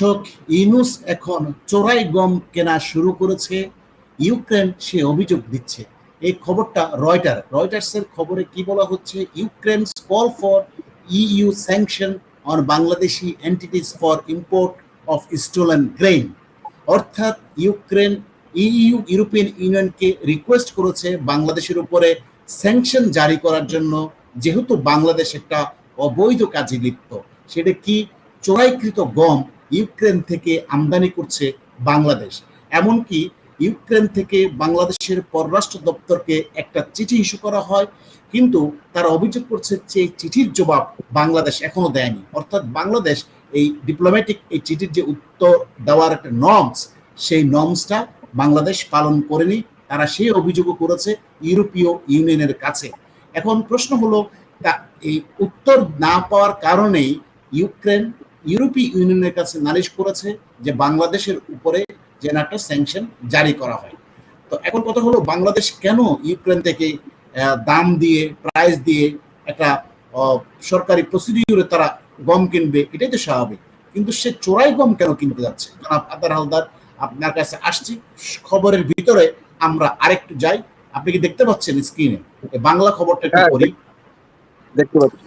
দর্শক ইনুস এখন চোরাই গম কেনা শুরু করেছে। ইউক্রেন সে অভিযোগ দিচ্ছে। এই খবরটা রয়টার। রয়টার্সের খবরে কি বলা হচ্ছে? Ukraine call for EU sanction on Bangladeshi entities for import of stolen grain. অর্থাৎ ইউক্রেন ইইউ ইউরোপিয়ান ইউনিয়নকে রিকোয়েস্ট করেছে বাংলাদেশের উপরে স্যাংশন জারি করার জন্য, যেহেতু বাংলাদেশ একটা অবৈধ কাজে লিপ্ত। সেটা কি চোরাইকৃত গম ইউক্রেন থেকে আমদানি করছে বাংলাদেশ। এমনকি ইউক্রেন থেকে বাংলাদেশের পররাষ্ট্র দপ্তরকে একটা চিঠি ইস্যু করা হয়, কিন্তু তারা অভিযোগ করছে যে এই চিঠির জবাব বাংলাদেশ এখনও দেয়নি। অর্থাৎ বাংলাদেশ এই ডিপ্লোম্যাটিক এই চিঠির যে উত্তর দেওয়ার একটা নর্মস সেই নর্মসটা বাংলাদেশ পালন করেনি। তারা সেই অভিযোগও করেছে ইউরোপীয় ইউনিয়নের কাছে। এখন প্রশ্ন হলো, তা এই উত্তর না পাওয়ার কারণেই ইউক্রেন ইউরোপীয় ইউনিয়নের কাছে নালিশ করেছে যে বাংলাদেশের উপরে যেন একটা স্যাংশন জারি করা হয়। তো এখন কথা হলো বাংলাদেশ কেন ইউক্রেন থেকে দাম দিয়ে প্রাইস দিয়ে একটা সরকারি প্রসিডিউরে তারা গম কিনবে এটাই তো স্বাভাবিক। কিন্তু সে চোরাই গম কেন কিনতে যাচ্ছে? জনাব আদার হালদার আপনার কাছে আসছি। খবরের ভিতরে আমরা আরেকটু যাই। আপনি কি দেখতে পাচ্ছেন স্ক্রিনে বাংলা খবরটা একটু করি দেখতে পাচ্ছি।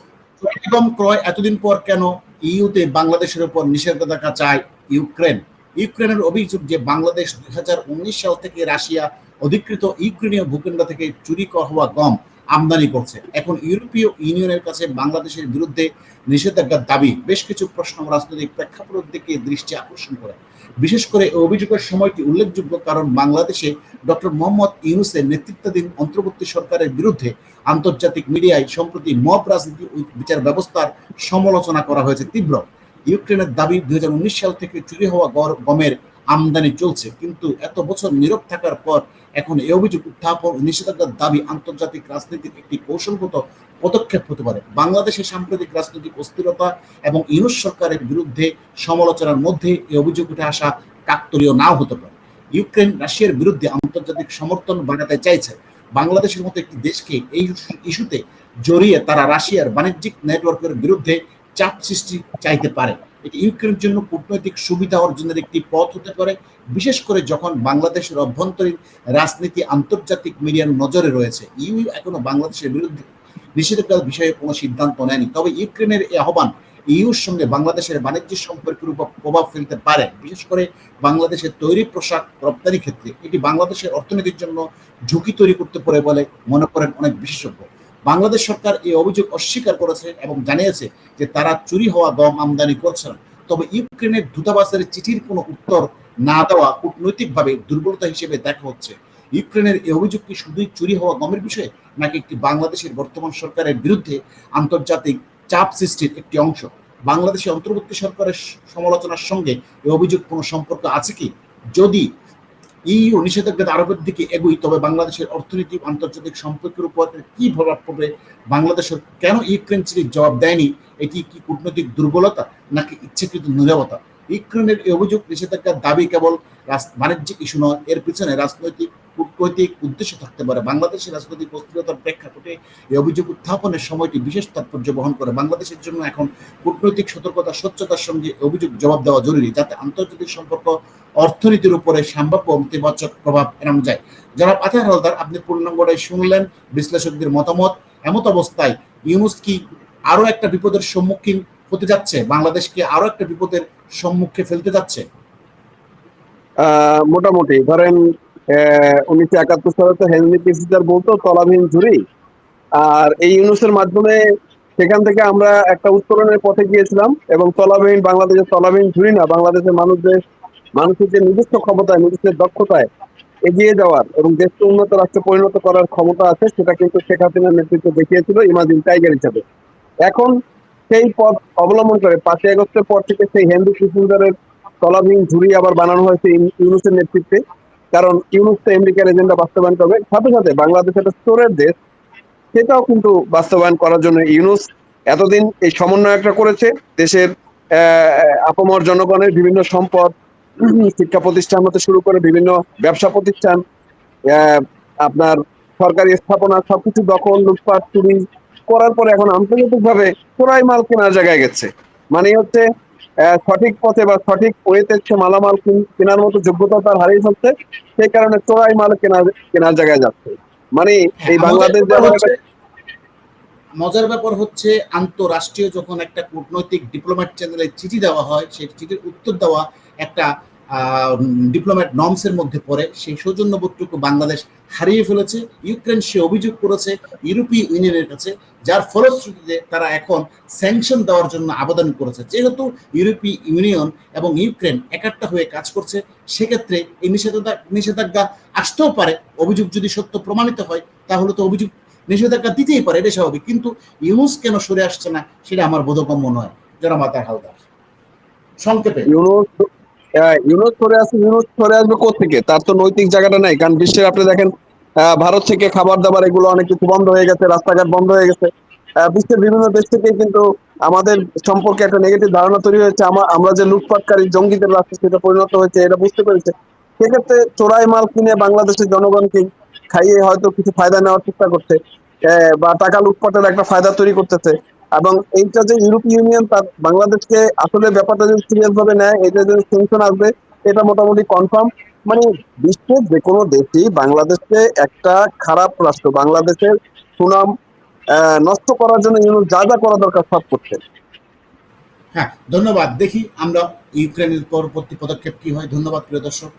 গম ক্রয় এতদিন পর কেন ইউতে বাংলাদেশের উপর নিষেধাজ্ঞা চায় ইউক্রেন। ইউক্রেনের অভিযোগ যে বাংলাদেশ দুই হাজার উনিশ সাল থেকে রাশিয়া অধিকৃত ইউক্রেনীয় ভূখণ্ড থেকে চুরি হওয়া গম আমদানি করছে। এখন ইউরোপীয় ইউনিয়নের কাছে বাংলাদেশের বিরুদ্ধে নিষেধাজ্ঞার দাবি। বেশ কিছু প্রশ্ন রাজনৈতিক প্রেক্ষাপটের দিকে দৃষ্টি আকর্ষণ করে। বিশেষ করে অভিযোগের সময়টি উল্লেখযোগ্য কারণ বাংলাদেশে ডক্টর মোহাম্মদ ইউনুসের নেতৃত্বাধীন অন্তর্বর্তী সরকারের বিরুদ্ধে আন্তর্জাতিক মিডিয়ায় সম্প্রতি মব রাজনীতি বিচার ব্যবস্থার সমালোচনা করা হয়েছে তীব্র। ইউক্রেনের দাবি দুই হাজার উনিশ সাল থেকে চুরি হওয়া গমের আমদানি চলছে, কিন্তু এত বছর নীরব থাকার পর এখন এই অভিযোগ উত্থাপন নিষেধাজ্ঞার দাবি আন্তর্জাতিক রাজনীতির একটি কৌশলগত পদক্ষেপ হতে পারে। বাংলাদেশের সাম্প্রতিক রাজনৈতিক অস্থিরতা এবং ইউনুস সরকারের বিরুদ্ধে সমালোচনার মধ্যে এই অভিযোগ উঠে আসা কাকতলীয় নাও হতে পারে। ইউক্রেন রাশিয়ার বিরুদ্ধে আন্তর্জাতিক সমর্থন বাড়াতে চাইছে। বাংলাদেশের মতো একটি দেশকে এই ইস্যুতে জড়িয়ে তারা রাশিয়ার বাণিজ্যিক নেটওয়ার্কের বিরুদ্ধে চাপ সৃষ্টি চাইতে পারে। এটি ইউক্রেনের জন্য কূটনৈতিক সুবিধা অর্জনের একটি পথ হতে পারে, বিশেষ করে যখন বাংলাদেশের অভ্যন্তরীণ রাজনীতি আন্তর্জাতিক মিডিয়ার নজরে রয়েছে। ইউ এখনও বাংলাদেশের বিরুদ্ধে নিষেধাজ্ঞার বিষয়ে কোনো সিদ্ধান্ত নেয়নি। তবে ইউক্রেনের এই আহ্বান ইউর সঙ্গে বাংলাদেশের বাণিজ্য সম্পর্কের উপর প্রভাব ফেলতে পারে, বিশেষ করে বাংলাদেশের তৈরি পোশাক রপ্তানি ক্ষেত্রে। এটি বাংলাদেশের অর্থনীতির জন্য ঝুঁকি তৈরি করতে পারে বলে মনে করেন অনেক বিশেষজ্ঞ। বাংলাদেশ সরকার এই অভিযোগ অস্বীকার করেছে এবং জানিয়েছে যে তারা চুরি হওয়া গম আমদানি করছে না তবে ইউক্রেনের দূতাবাসের চিঠির কোনো উত্তর না দেওয়া কূটনৈতিকভাবে দুর্বলতা হিসেবে দেখা হচ্ছে। ইউক্রেনের এই অভিযোগ কি শুধুই চুরি হওয়া গমের বিষয়ে, নাকি একটি বাংলাদেশের বর্তমান সরকারের বিরুদ্ধে আন্তর্জাতিক চাপ সৃষ্টির একটি অংশ? বাংলাদেশের অন্তর্বর্তী সরকারের সমালোচনার সঙ্গে এই অভিযোগ কোনো সম্পর্ক আছে কি? যদি ইইউ নিষেধাজ্ঞা আরবের দিকে এগোই, তবে বাংলাদেশের অর্থনীতি আন্তর্জাতিক সম্পর্কের উপর কি প্রভাব পড়বে, বাংলাদেশের কেন ইউক্রেন চিঠির জবাব দেয়নি, এটি কি কূটনৈতিক দুর্বলতা নাকি ইচ্ছাকৃত নিরবতা? ইউক্রেনের এই অভিযোগ নিষেধাজ্ঞার দাবি কেবল বাণিজ্যিক ইস্যু নয়, এর পিছনে রাজনৈতিক, কূটনৈতিক উদ্দেশ্য থাকতে পারে। বাংলাদেশের রাজনৈতিক অস্থিরতার প্রেক্ষাপটে এই অভিযোগ উত্থাপনের সময়টি বিশেষ তাৎপর্য বহন করে। বাংলাদেশের জন্য এখন কূটনৈতিক সতর্কতা, স্বচ্ছতার সঙ্গে অভিযোগ জবাব দেওয়া জরুরি, যাতে আন্তর্জাতিক সম্পর্ক, অর্থনীতির উপরে সম্ভাব্য নেতিবাচক প্রভাব এড়ানো যায়। যারা পাথার হালদার, আপনি পূর্ণাঙ্গটাই শুনলেন, বিশ্লেষকদের মতামত এমত অবস্থায় ইউনুস কি আরও একটা বিপদের সম্মুখীন হতে যাচ্ছে? বাংলাদেশকে আরও একটা বিপদের সম্মুখে ফেলতে যাচ্ছে? মোটামুটি। ধরেন উনিশশো একাত্তর সালে তো হেনরি কিসিজার বলতো, তলাবিহীন আর এই ইউনুসের মাধ্যমে সেখান থেকে আমরা একটা উত্তরণের পথে গিয়েছিলাম এবং তলাবিহীন বাংলাদেশের তলাবিহীন ঝুড়ি না, বাংলাদেশের মানুষদের, মানুষের যে নিজস্ব ক্ষমতায়, নিজস্বের দক্ষতায় এগিয়ে যাওয়ার এবং দেশকে উন্নত রাষ্ট্রে পরিণত করার ক্ষমতা আছে, সেটা কিন্তু শেখ হাসিনার নেতৃত্ব দেখিয়েছিল ইমাজিন টাইগার হিসাবে। এখন সেই পথ অবলম্বন করে। পাঁচই আগস্টের পর থেকে সেই হেন্দু কিশিনদারের তলাবিহীন ঝুড়ি আবার বানানো হয়েছে ইউনুসের নেতৃত্বে। কারণ ইউনুস তো আমেরিকার এজেন্ডা বাস্তবায়ন করবে। সাথে সাথে বাংলাদেশ একটা স্টোরের দেশ, সেটাও কিন্তু বাস্তবায়ন করার জন্য ইউনুস এতদিন এই সমন্বয়কটা করেছে। দেশের আপমর জনগণের বিভিন্ন সম্পদ, শিক্ষা প্রতিষ্ঠান হতে শুরু করে বিভিন্ন ব্যবসা প্রতিষ্ঠান আপনার সরকারি স্থাপনা, সবকিছু দখল, লুটপাট, চুরি করার পরে এখন আন্তর্জাতিক ভাবে চোরাই মাল কেনার জায়গায় গেছে। মানে হচ্ছে সঠিক পথে বা সঠিক ওয়েতে সে মালামাল কেনার মতো যোগ্যতা তার হারিয়ে ফেলছে সেই কারণে চোরাই মাল কেনার কেনার জায়গায় যাচ্ছে। মানে এই বাংলাদেশ মজার ব্যাপার হচ্ছে আন্তরাষ্ট্রীয় যখন একটা কূটনৈতিক ডিপ্লোম্যাট চ্যানেলে চিঠি দেওয়া হয় সেই চিঠির উত্তর দেওয়া একটা ডিপ্লোম্যাট নর্মসের মধ্যে পড়ে। সেই সৌজন্যবোধটুকু বাংলাদেশ হারিয়ে ফেলেছে। ইউক্রেন সে অভিযোগ করেছে ইউরোপীয় ইউনিয়নের কাছে, যার ফলশ্রুতিতে তারা এখন স্যাংশন দেওয়ার জন্য আবেদন করেছে। যেহেতু ইউরোপীয় ইউনিয়ন এবং ইউক্রেন একাট্টা হয়ে কাজ করছে, সেক্ষেত্রে এই নিষেধাজ্ঞা নিষেধাজ্ঞা আসতেও পারে। অভিযোগ যদি সত্য প্রমাণিত হয়, তাহলে তো অভিযোগ, নিষেধাজ্ঞা দিতেই পারে, এটা স্বাভাবিক। কিন্তু ইউনুস কেন সরে আসছে না, সেটা আমার বোধগম্য নয়। যারা মাতার হালদার, সংক্ষেপে। ইউনুস ইউনুস সরে আসে ইউনুস সরে আসবে কোথেকে তার তো নৈতিক জায়গাটা নাই। কারণ বিশ্বের আপনি দেখেন ভারত থেকে খাবার দাবার এগুলো অনেক কিছু বন্ধ হয়ে গেছে, রাস্তাঘাট বন্ধ হয়ে গেছে। বিশ্বের বিভিন্ন দেশ থেকে কিন্তু আমাদের সম্পর্কে একটা নেগেটিভ ধারণা তৈরি হয়েছে। আমরা যে লুটপাটকারী জঙ্গিদের রাস্তা সেটা পরিণত হয়েছে, এটা বুঝতে পেরেছে। সেক্ষেত্রে চোরাই মাল কিনে বাংলাদেশের জনগণকে খাইয়ে হয়তো কিছু ফায়দা নেওয়ার চেষ্টা করছে বা টাকা লুটপাটের একটা ফায়দা তৈরি করতেছে। এবং এইটা যে ইউরোপীয় ইউনিয়ন তার বাংলাদেশকে আসলে ব্যাপারটা যদি সিরিয়াস ভাবে নেয়, এটা যদি সেংশন আসবে, এটা মোটামুটি কনফার্ম মানে বিশ্বের যে কোনো দেশই বাংলাদেশকে একটা খারাপ রাষ্ট্র, বাংলাদেশের সুনাম নষ্ট করার জন্য ইউনুস যা যা করা দরকার সব করছে। হ্যাঁ ধন্যবাদ। দেখি আমরা ইউক্রেনের পরবর্তী পদক্ষেপ কি হয়। ধন্যবাদ, প্রিয় দর্শক।